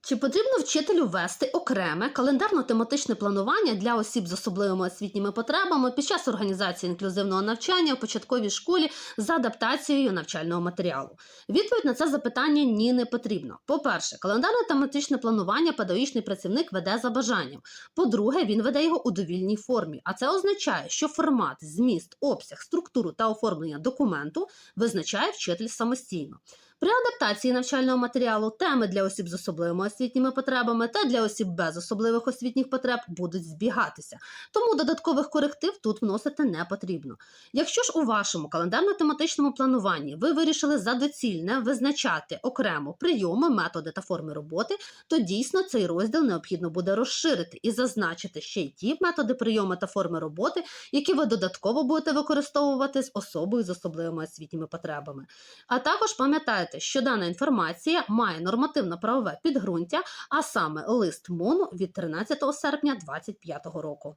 Чи потрібно вчителю вести окреме календарно-тематичне планування для осіб з особливими освітніми потребами під час організації інклюзивного навчання у початковій школі за адаптацією навчального матеріалу? Відповідь на це запитання ні не потрібно. По-перше, календарно-тематичне планування педагогічний працівник веде за бажанням. По-друге, він веде його у довільній формі, а це означає, що формат, зміст, обсяг, структуру та оформлення документу визначає вчитель самостійно. При адаптації навчального матеріалу теми для осіб з особливими освітніми потребами та для осіб без особливих освітніх потреб будуть збігатися, тому додаткових коректив тут вносити не потрібно. Якщо ж у вашому календарно-тематичному плануванні ви вирішили за доцільне визначати окремо прийоми, методи та форми роботи, то дійсно цей розділ необхідно буде розширити і зазначити ще й ті методи прийоми та форми роботи, які ви додатково будете використовувати з особою з особливими освітніми потребами. А також пам'ятайте, що дана інформація має нормативно-правове підґрунтя, а саме лист МОНу від 13 серпня 2025 року.